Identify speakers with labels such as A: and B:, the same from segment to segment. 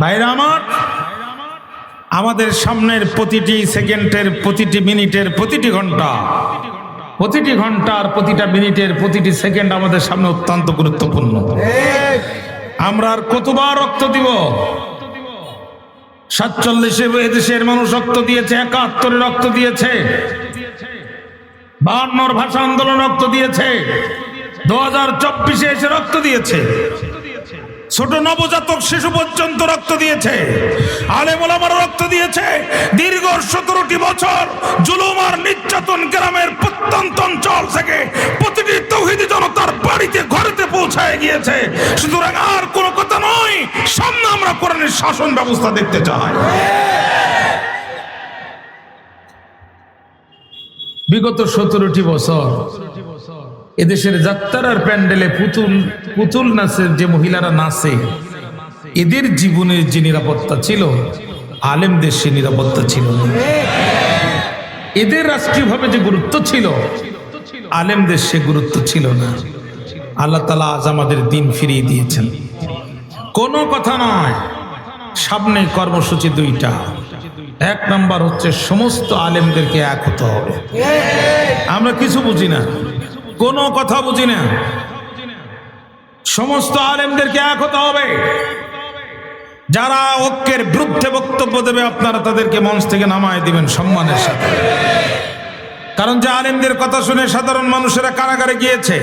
A: ভাইরা আমার, আমাদের সামনের প্রতিটি সেকেন্ডের, প্রতিটি মিনিটের প্রতিটি ঘণ্টা, প্রতিটি ঘণ্টার প্রতিটা মিনিটের প্রতিটি সেকেন্ড আমাদের সামনে অত্যন্ত গুরুত্বপূর্ণ। আমরা আর কতবার রক্ত দিব? সাতচল্লিশে এদেশের মানুষ রক্ত দিয়েছে, একাত্তরে রক্ত দিয়েছে বাহান্নর ভাষা আন্দোলন রক্ত দিয়েছে, দু হাজার চব্বিশে এসে রক্ত দিয়েছে। ছোট নবজাতক শিশু পর্যন্ত রক্ত দিয়েছে। আলে আলেমোলামার রক্ত দিয়েছে। দীর্ঘ সতেরোটি বছর জুলুম আর নির্যাতন গ্রামের প্রত্যন্ত অঞ্চল থেকে প্রতিটি তৌহিদি জনতার বাড়িতে, ঘরেতে পৌঁছায় গিয়েছে। সুতরাং আর কোনো কথা নয়, সামনে আমরা কোরআনের শাসন ব্যবস্থা দেখতে চাই। বিগত সতেরোটি বছর এদেশের যাত্রার প্যান্ডেলে পুতুল পুতুল নাচের যে মহিলারা নাচে, এদের জীবনের যে নিরাপত্তা ছিল, আলেমদের সে নিরাপত্তা ছিল এদের রাষ্ট্রীয়ভাবে যে গুরুত্ব ছিল, আলেমদের সে গুরুত্ব ছিল না। আল্লাহ তালা আজ আমাদের দিন ফিরিয়ে দিয়েছেন। কোনো কথা নয়, সামনে কর্মসূচি দুইটা। এক নাম্বার হচ্ছে, সমস্ত আলেমদেরকে এক হতে হবে। আমরা কিছু বুঝি না। কোনো কথা বুঝি না। সমস্ত আলেমদেরকে এক হতে হবে। যারা ঐক্যের বিরুদ্ধে বক্তব্য দেবে, আপনারা তাদেরকে মঞ্চ থেকে নামায় দিবেন সম্মানের সাথে। কারণ যে আলেমদের কথা শুনে সাধারণ মানুষেরা কারাগারে গিয়েছে,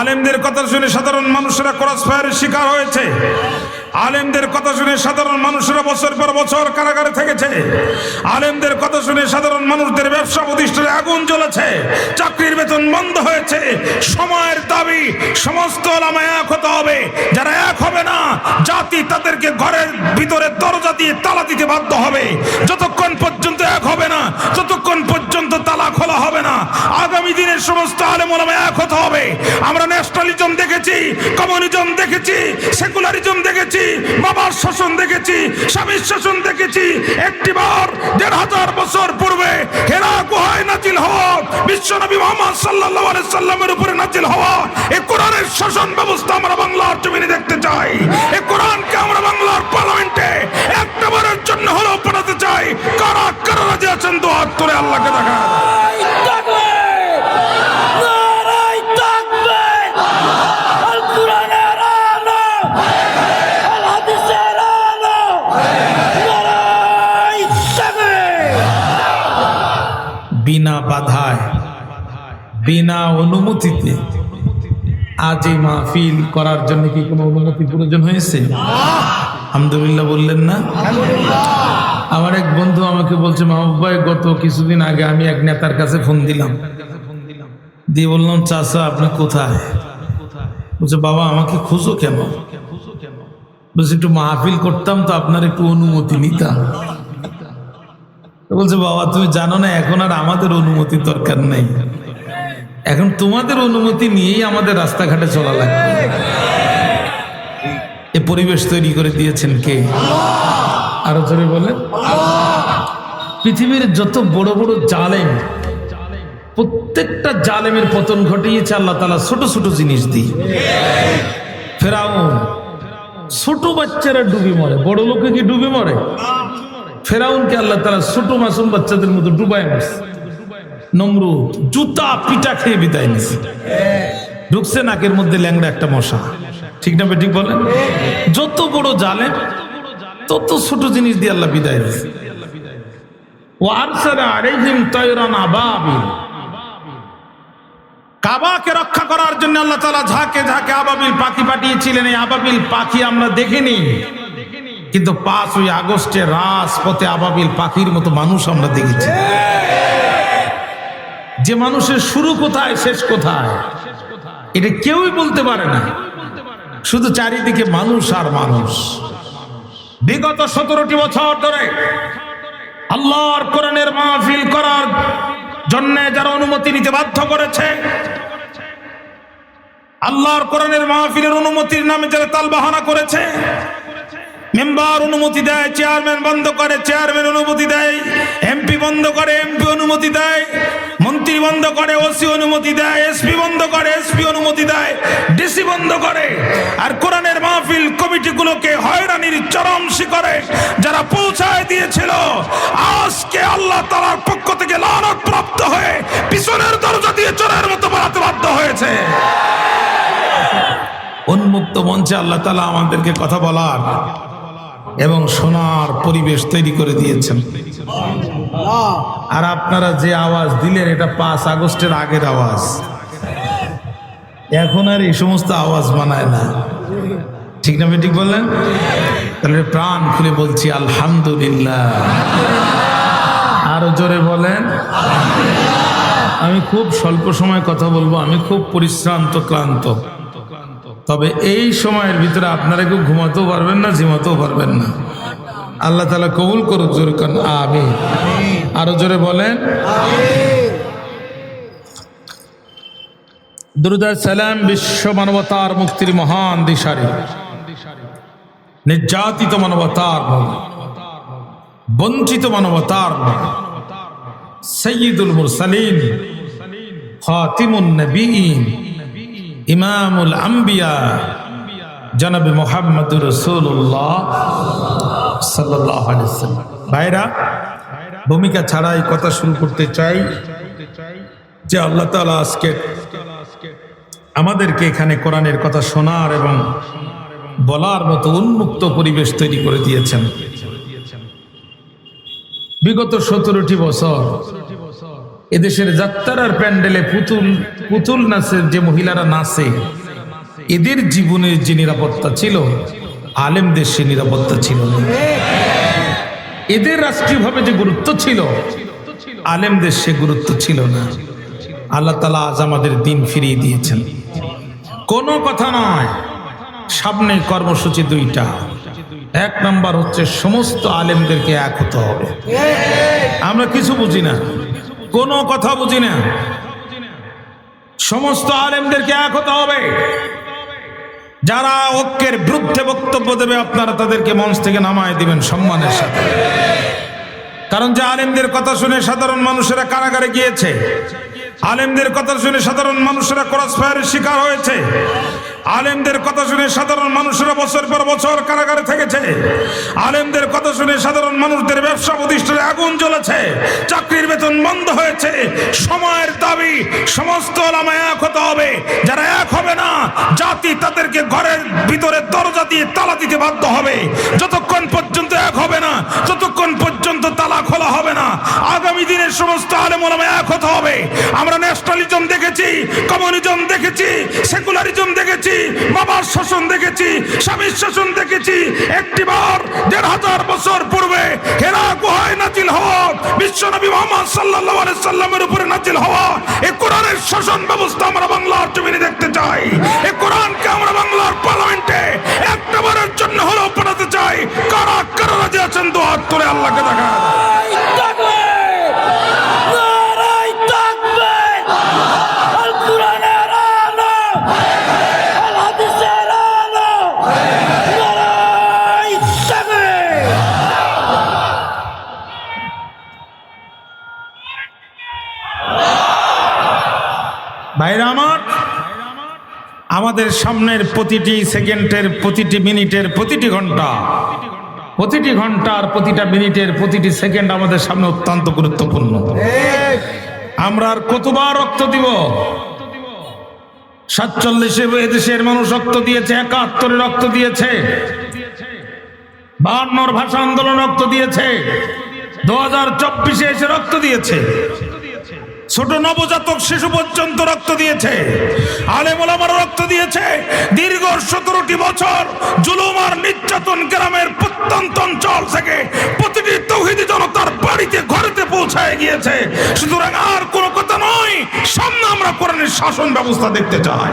A: আলেমদের কথা শুনে সাধারণ মানুষেরা ক্রস ফায়ারের শিকার হয়েছে আলেমদের কথা শুনে সাধারণ মানুষেরা বছর পর বছর কারাগারে থেকেছে। আলেমদের কথা শুনে সাধারণ মানুষদের ব্যবসা প্রতিষ্ঠানে আগুন জ্বলেছে, চাকরির বেতন বন্ধ হয়েছে। সময়ের দাবি সমস্ত এক হতে হবে। যারা এক হবে না, জাতি তাদেরকে ঘরের ভিতরে দরজা দিয়ে তালা দিতে বাধ্য হবে। যতক্ষণ পর্যন্ত এক হবে সমস্ত আলেম ওলামা এক হতে হবে। আমরা ন্যাশনালিজম দেখেছি কমিউনিজম দেখেছি সেকুলারিজম দেখেছি, বাবার শাসন দেখেছি, স্বামীর শাসন দেখেছি। একটিবার দেড় হাজার বছর পূর্বে হেরা গুহায় নাজিল হওয়া বিশ্বনবী মোহাম্মদ সাল্লাল্লাহু আলাইহি সাল্লামের উপরে নাজিল হওয়া এই কোরআনের শাসন ব্যবস্থা আমরা বাংলার জমিনে দেখতে চাই। এই কোরআনকে আমরা বাংলার পার্লামেন্টে একটা বারের জন্য হলেও পড়াতে চাই। কারা কারা রাজি আছেন? দু হাত তুলে আল্লাহকে দেখা বিনা অনুমতিতে আজ এই মাহফিল করার জন্য কি কোনো অনুমতি প্রয়োজন হয়েছে? আলহামদুলিল্লাহ বললেন না। আমার এক বন্ধু আমাকে বলছে, মাহবুব ভাই, গত কিছুদিন আগে আমি এক নেতার কাছে ফোন দিলাম। দিয়ে বললাম, চাচা, আপনি কোথায়? বলছে, বাবা, আমাকে খুঁজো কেন? বলছে, একটু মাহফিল করতাম তো আপনার একটু অনুমতি নিতাম। বলছে, বাবা, তুমি জানো না, এখন আর আমাদের অনুমতির দরকার নেই। এখন তোমাদের অনুমতি নিয়েই আমাদের রাস্তাঘাটে চলা লাগবে। এ পরিবেশ তৈরি করে দিয়েছেন কে? আরও জোরে বলেন পৃথিবীর যত বড় বড় জালেম, প্রত্যেকটা জালেমের পতন ঘটিয়েছে আল্লাহ তালা ছোট ছোট জিনিস দিয়ে। ফেরাউন, ছোট বাচ্চারা ডুবে মরে, বড় লোকে কি ডুবে মরে? ফেরাউনকে আল্লাহ তালা ছোট মাসুম বাচ্চাদের মতো ডুবায় মারছে। নমরুদ, জুতা পিটা খেয়ে বিদায় নিছে। ঢুকছে নাকের মধ্যে ল্যাংড়া একটা মশা। ঠিক না ঠিক বলেন? যত বড় জালে তত ছোট জিনিস দিয়ে আল্লাহ বিদায় দিছে ও আবাবিল কাবাকে রক্ষা করার জন্য আল্লাহ আবাবিল পাখি পাঠিয়েছিলেন। আবাবিল পাখি আমরা দেখিনি। কিন্তু পাঁচই আগস্টে রাজপথে আবাবিল পাখির মতো মানুষ আমরা দেখেছি। যে মানুষের শুরু কোথায়, শেষ কোথায়? এটা কেউই বলতে পারে না। শুধু চারিদিকে মানুষ আর মানুষ। বিগত সতেরোটি বছর ধরে আল্লাহর কোরআনের মাহফিল করার জন্য যারা অনুমতি নিতে বাধ্য করেছে, আল্লাহর কোরআনের মাহফিলের অনুমতির নামে যারা তালবাহানা করেছে মেম্বার অনুমতি দেয়, চেয়ারম্যান বন্ধ করে, চেয়ারম্যান অনুমতি দেয়, এমপি বন্ধ করে, এমপি অনুমতি দেয়, মন্ত্রী বন্ধ করে, ওসি অনুমতি দেয়, এসপি বন্ধ করে, এসপি অনুমতি দেয়, ডিসি বন্ধ করে। আর কোরআনের মাহফিল কমিটিগুলোকে হয়রানির চরম শিখরে যারা পৌঁছায় দিয়েছিল, আজকে আল্লাহ তালার পক্ষ থেকে লানত প্রাপ্ত হয়ে পিছনের দরজা দিয়ে চোরের মতো বাড়াতে বাধ্য হয়েছে। উন্মুক্ত মঞ্চে আল্লাহ তালা আমাদেরকে কথা বলার এবং সোনার পরিবেশ তৈরি করে দিয়েছেন। আর আপনারা যে আওয়াজ দিলেন, এটা পাঁচ আগস্টের আগের আওয়াজ। এখন আর এই সমস্ত আওয়াজ বানায় না। ঠিক না ঠিক বললেন? তাহলে প্রাণ খুলে বলছি, আলহামদুলিল্লাহ। আরও জোরে বলেন। আমি খুব স্বল্প সময় কথা বলব, আমি খুব পরিশ্রান্ত, ক্লান্ত। তবে এই সময়ের ভিতরে আপনারা কেউ ঘুমাতেও পারবেন না ঝিমাতেও পারবেন না। আল্লাহ তালা কবুল করুক জোরে কান আমি আরও জোরে বলেন দুরুদা সালাম বিশ্ব মানবতার মুক্তির মহান দিশারি। নির্যাতিত মানবতার বঞ্চিত মানবতার নবী, সৈয়দুল মুরসালিন খাতিমুন নবীন। ইমামুল আম্বিয়া জনাব মোহাম্মদুর রসুল্লাহ সাল্লাহ ভাইরা, ভূমিকা ছাড়াই কথা শুরু করতে চাই যে আল্লাহ তালা আজকে আমাদেরকে এখানে কোরআনের কথা শোনার এবং বলার মতো উন্মুক্ত পরিবেশ তৈরি করে দিয়েছেন। বিগত সতেরোটি বছর এদেশের যাত্রার প্যান্ডেলে পুতুল পুতুল নাচের যে মহিলারা নাচে, এদের জীবনের যে নিরাপত্তা ছিল, আলেমদের সে নিরাপত্তা ছিল এদের রাষ্ট্রীয়ভাবে যে গুরুত্ব ছিল, আলেমদের সে গুরুত্ব ছিল না। আল্লাহ তালা আজ আমাদের দিন ফিরিয়ে দিয়েছেন। কোনো কথা নয়, সামনে কর্মসূচি দুইটা। এক নাম্বার হচ্ছে, সমস্ত আলেমদেরকে এক হতে হবে। আমরা কিছু বুঝি না। কোনো কথা বুঝি না। সমস্ত আলেমদেরকে এক হতে হবে। যারা ঐক্যের বিরুদ্ধে বক্তব্য দেবে, আপনারা তাদেরকে মঞ্চ থেকে নামায় দিবেন সম্মানের সাথে। কারণ যে আলেমদের কথা শুনে সাধারণ মানুষেরা কারাগারে গিয়েছে, আলেমদের কথা শুনে সাধারণ মানুষেরা ক্রস ফায়ারের শিকার হয়েছে আলেমদের কথা শুনে সাধারণ মানুষেরা বছর পর বছর কারাগারে থেকেছে। আলেমদের কথা শুনে সাধারণ মানুষদের ব্যবসা প্রতিষ্ঠানে আগুন জ্বলেছে, চাকরির বেতন বন্ধ হয়েছে। সময়ের দাবি সমস্ত ওলামা এক হতে হবে। যারা এক হবে না, জাতি তাদেরকে ঘরের ভিতরে দরজা দিয়ে তালা দিতে বাধ্য হবে। যতক্ষণ পর্যন্ত এক হবে না ততক্ষণ আগামী দিনের সমস্ত আলেম ওলামা এক হতে হবে। আমরা ন্যাশনালিজম দেখেছি কমিউনিজম দেখেছি সেকুলারিজম দেখেছি, বাবার শাসন দেখেছি, স্বামীর শাসন দেখেছি। একটিবার দেড় হাজার বছর পূর্বে হেরা গুহায় হওয়া মোহাম্মদ আলাইহি সাল্লামের উপরে নাজিল হওয়া এই কোরআনের ব্যবস্থা আমরা বাংলার জমিনে দেখতে চাই। এই কোরআনকে আমরা বাংলার পার্লামেন্টে একটা বারের জন্য হলেও পাঠাতে চাই। কারা কারা রাজি আছেন তুলে আল্লাহকে দেখা আমাদের সামনের প্রতিটি সেকেন্ডের, প্রতিটি মিনিটের, প্রতিটি ঘণ্টা, প্রতিটি ঘণ্টার, প্রতিটা মিনিটের, প্রতিটি সেকেন্ড আমাদের সামনে অত্যন্ত গুরুত্বপূর্ণ। আমরা আর কতবার রক্ত দিব? সাতচল্লিশে এদেশের মানুষ রক্ত দিয়েছে, একাত্তরে রক্ত দিয়েছে, বাহান্নর ভাষা আন্দোলন রক্ত দিয়েছে, দু হাজার চব্বিশে এসে রক্ত দিয়েছে। ছোট নবজাতক শিশু পর্যন্ত রক্ত দিয়েছে। আলে আলেমোলামার রক্ত দিয়েছে। দীর্ঘ সতেরোটি বছর জুলুম আর নির্যাতন গ্রামের প্রত্যন্ত অঞ্চল থেকে প্রতিটি তৌহিদি জনতার বাড়িতে, ঘরেতে পৌঁছায় গিয়েছে। সুতরাং আর কোনো কথা নয়, সামনে আমরা কোরআনের শাসন ব্যবস্থা দেখতে চাই।